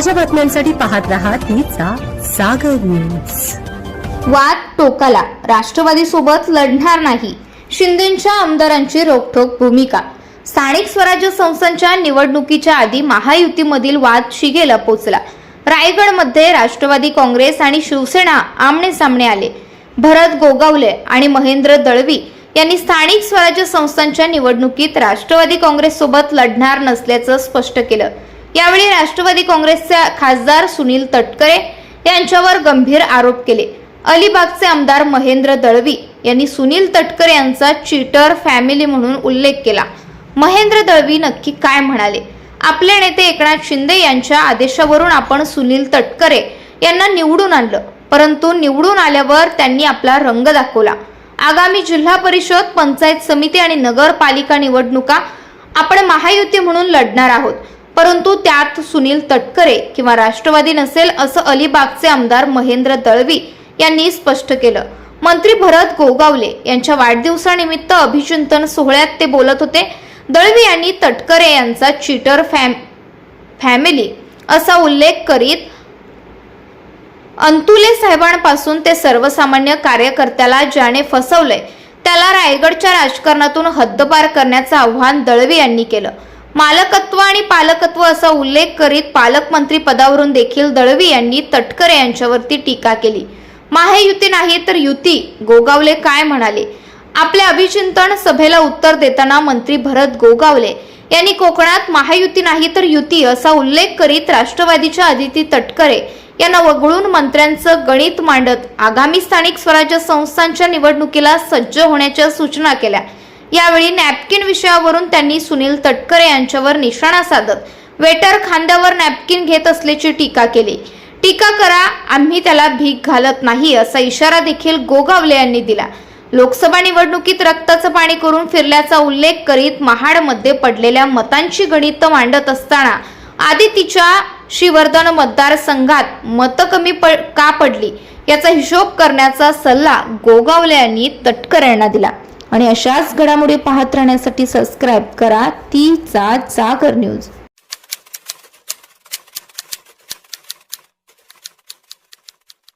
ताज्या बातम्यांसाठी पाहत रहा तिचा सागर न्यूज वाद टोकाला. राष्ट्रवादी सोबत लढणार नाही. शिंदेच्या आमदारांची रोखठोक भूमिका. स्थानिक स्वराज्य संस्थांच्या निवडणुकीच्या आधी महायुतीमधील वाद शिगेला पोचला. रायगडमध्ये राष्ट्रवादी काँग्रेस आणि शिवसेना आमने सामने आले. भरत गोगावले आणि महेंद्र दळवी यांनी स्थानिक स्वराज्य संस्थांच्या निवडणुकीत राष्ट्रवादी काँग्रेस सोबत लढणार नसल्याचं स्पष्ट केलं. यावेळी राष्ट्रवादी काँग्रेसचे खासदार सुनील तटकरे यांच्यावर गंभीर आरोप केले. अलिबागचे आमदार महेंद्र दळवी यांनी सुनील तटकरे यांचा चीटर फॅमिली म्हणून उल्लेख केला. महेंद्र दळवी नक्की काय म्हणाले? आपले नेते एकनाथ शिंदे यांच्या आदेशावरून आपण सुनील तटकरे यांना निवडून आणलं. परंतु निवडून आल्यावर त्यांनी आपला रंग दाखवला. आगामी जिल्हा परिषद पंचायत समिती आणि नगरपालिका निवडणुका आपण महायुती म्हणून लढणार आहोत. परंतु त्यात सुनील तटकरे किंवा राष्ट्रवादी नसेल असं अलिबागचे आमदार महेंद्र दळवी यांनी स्पष्ट केलं. मंत्री भरत गोगावले यांच्या वाढदिवसानिमित्त अभिचिंतन सोहळ्यात ते बोलत होते. दळवी यांनी तटकरे यांचा चीटर फॅम फॅमिली असा उल्लेख करीत अंतुले साहेबांपासून ते सर्वसामान्य कार्यकर्त्याला ज्याने फसवलंय त्याला रायगडच्या राजकारणातून हद्दपार करण्याचं आव्हान दळवी यांनी केलं. मालकत्व आणि पालकत्व असा उल्लेख करीत पालकमंत्री पदावरून देखील दळवी यांनी तटकरे यांच्यावरती टीका केली. महायुती नाही तर युती गोगावले काय म्हणाले? आपल्या अभिचिंतन सभेला उत्तर देताना मंत्री भरत गोगावले यांनी कोकणात महायुती नाही तर युती असा उल्लेख करीत राष्ट्रवादीच्या अदिती तटकरे यांना वगळून मंत्र्यांचं गणित मांडत आगामी स्थानिक स्वराज्य संस्थांच्या निवडणुकीला सज्ज होण्याच्या सूचना केल्या. यावेळी नॅपकिन विषयावरून त्यांनी सुनील तटकरे यांच्यावर निशाणा साधत वेटर खांद्यावर नॅपकिन घेत असल्याची टीका केली. टीका करा आम्ही त्याला भीक घालत नाही असा इशारा देखील गोगावले यांनी दिला. लोकसभा निवडणुकीत रक्ताचं पाणी करून फिरल्याचा उल्लेख करीत महाडमध्ये पडलेल्या मतांची गणित मांडत असताना आदितीच्या श्रीवर्धन मतदारसंघात मतं कमी प का पडली? याचा हिशोब करण्याचा सल्ला गोगावले यांनी तटकर यांना दिला. आणि अशाच घडामोडी पाहत राहण्यासाठी सबस्क्राईब करा. तीचा चाकर न्यूज